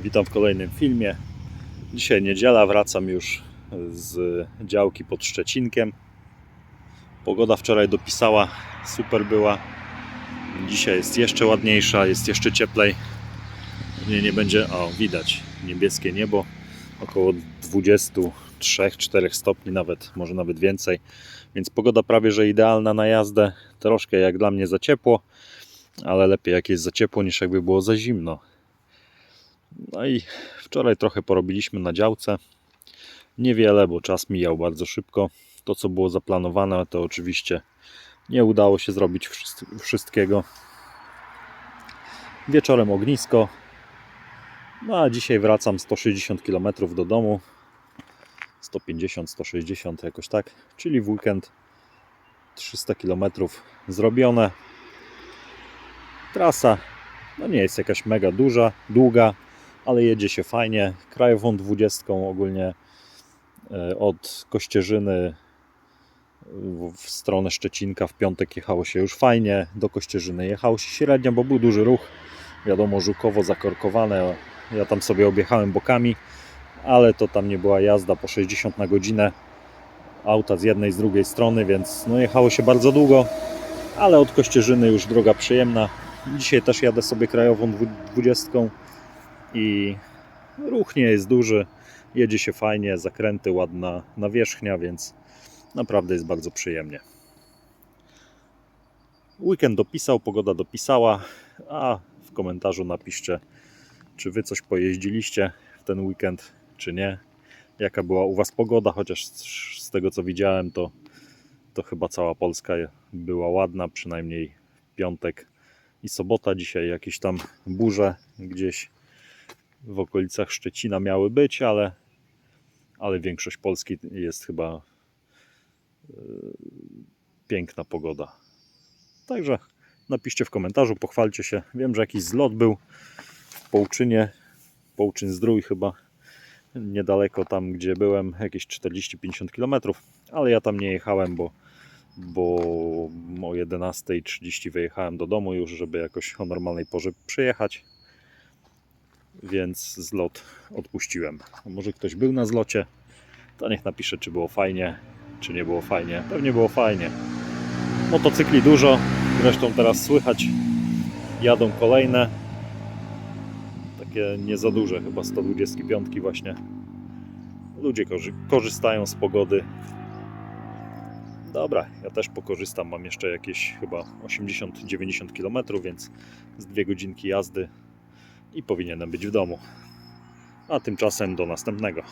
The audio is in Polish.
Witam w kolejnym filmie. Dzisiaj niedziela, wracam już z działki pod Szczecinkiem. Pogoda wczoraj dopisała, super była. Dzisiaj jest jeszcze ładniejsza, jest jeszcze cieplej. Nie, nie będzie, o widać, niebieskie niebo, około 23-4 stopni nawet, może nawet więcej. Więc pogoda prawie że idealna na jazdę. Troszkę jak dla mnie za ciepło, ale lepiej jak jest za ciepło niż jakby było za zimno. No i wczoraj trochę porobiliśmy na działce. Niewiele, bo czas mijał bardzo szybko. To, co było zaplanowane, to oczywiście nie udało się zrobić wszys- wszystkiego. Wieczorem ognisko. No a dzisiaj wracam 160 km do domu. 150, 160 jakoś tak. Czyli w weekend 300 km zrobione. Trasa no nie jest jakaś mega duża, długa, ale jedzie się fajnie. Krajową 20 ogólnie e, od Kościerzyny w- stronę Szczecinka w piątek jechało się już fajnie. Do Kościerzyny jechało się średnio, bo był duży ruch. Wiadomo, żukowo zakorkowane. Ja tam sobie objechałem bokami, ale to tam nie była jazda po 60 na godzinę. Auta z jednej, z drugiej strony, więc no jechało się bardzo długo, ale od Kościerzyny już droga przyjemna. Dzisiaj też jadę sobie krajową dwu- 20 i ruch nie jest duży. Jedzie się fajnie, zakręty, ładna nawierzchnia, więc naprawdę jest bardzo przyjemnie. Weekend dopisał, pogoda dopisała, a w komentarzu napiszcie, czy wy coś pojeździliście w ten weekend, czy nie. Jaka była u was pogoda, chociaż z tego co widziałem, to, to chyba cała Polska była ładna, przynajmniej piątek i sobota. Dzisiaj jakieś tam burze gdzieś w okolicach Szczecina miały być, ale, ale większość Polski jest chyba e, piękna pogoda. Także napiszcie w komentarzu, pochwalcie się. Wiem, że jakiś zlot był w Połczynie, Połczyn Zdrój chyba, niedaleko tam, gdzie byłem, jakieś 40-50 km, ale ja tam nie jechałem, bo bo o 11.30 wyjechałem do domu już, żeby jakoś o normalnej porze przyjechać. Więc zlot odpuściłem. Może ktoś był na zlocie, to niech napisze, czy było fajnie, czy nie było fajnie. Pewnie było fajnie. Motocykli dużo, zresztą teraz słychać, jadą kolejne. Takie nie za duże, chyba 125 właśnie. Ludzie korzy- korzystają z pogody, Dobra, ja też pokorzystam. Mam jeszcze jakieś chyba 80-90 km, więc z dwie godzinki jazdy i powinienem być w domu. A tymczasem do następnego.